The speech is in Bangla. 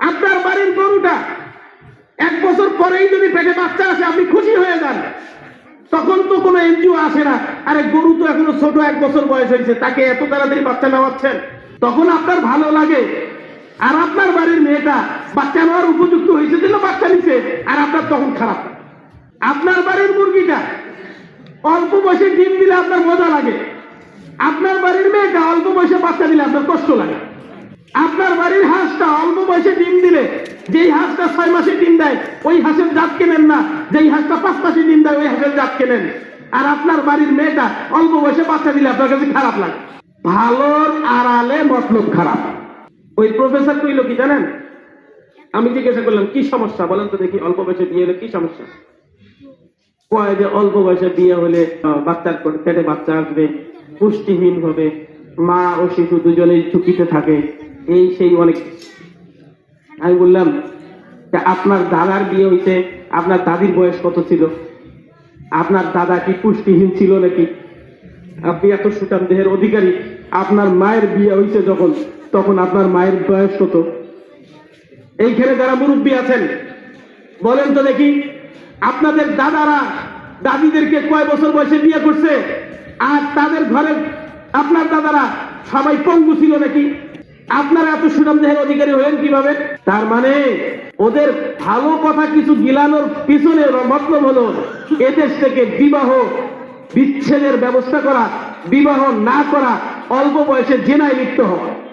আপনার বাড়ির গরুটা এক বছর পরেই যদি পেটে বাচ্চা আসে, আপনি খুশি হয়ে যান। তখন তো কোনো এনজিও আসে না। আরে গরু তো এখনও ছোট, এক বছর বয়স হয়েছে, তাকে এত তাড়াতাড়ি বাচ্চা নেওয়াচ্ছেন তখন আপনার ভালো লাগে। আর আপনার বাড়ির মেয়েটা বাচ্চা নেওয়ার উপযুক্ত হয়েছে জন্য বাচ্চা নিছে, আর আপনার তখন খারাপ। আপনার বাড়ির মুরগিটা অল্প বয়সে ডিম দিলে আপনার মজা লাগে। আপনার বাড়ির মেয়েটা অল্প বয়সে বাচ্চা দিলে আপনার কষ্ট লাগে। আপনার বাড়ির হাঁসটা অল্প বয়সে ডিম দিলে, যেই হাঁসটা ছয় মাসে ডিম দেয়, ওই হাঁসের জাত কেনেন না? যেই হাঁসটা পাঁচ মাসে ডিম দেয়, ওই হাঁসের জাত কেনেন? আর আপনার বাড়ির মেয়েটা অল্প বয়সে বাচ্চা দিলে আপনার কাছে খারাপ লাগে। ভালোর আড়ালে মতলব খারাপ। ওই প্রফেসর কইল কি জানেন? আমি জিজ্ঞাসা করলাম, কি সমস্যা? বলেন তো দেখি, অল্প বয়সে বিয়ে হলে কি সমস্যা? কয় যে, অল্প বয়সে বিয়ে হলে বাচ্চার পেটে বাচ্চা আসবে, পুষ্টিহীন হবে, মা ও শিশু দুজনেই ঝুঁকিতে থাকে। এই সেই অনেক আমি বললাম তা আপনার দাদার বিয়ে হইতে আপনার দাদির বয়স কত ছিল? আপনার দাদা কি পুষ্টিহীন ছিল নাকি? আপনি এত সুটাম দেহের অধিকারী, আপনার মায়ের বিয়ে হইছে যখন, তখন আপনার মায়ের বয়স কত? এইখানে যারা মুরব্বী আছেন, বলেন তো দেখি, আপনাদের দাদারা দাদিদেরকে কয় বছর বয়সে বিয়ে করছে? আর তাদের ঘরে আপনার দাদারা সবাই পঙ্গু ছিল নাকি? আপনারা এত সুনাম দেহের অধিকারী হলেন কীভাবে? তার মানে ওদের ভালো কথা কিছু গিলানোর পিছনে মতলব হলো এদেশ থেকে বিবাহ বিচ্ছেদের ব্যবস্থা করা, বিবাহ না করা, অল্প বয়সে জেনায় লিপ্ত হওয়া।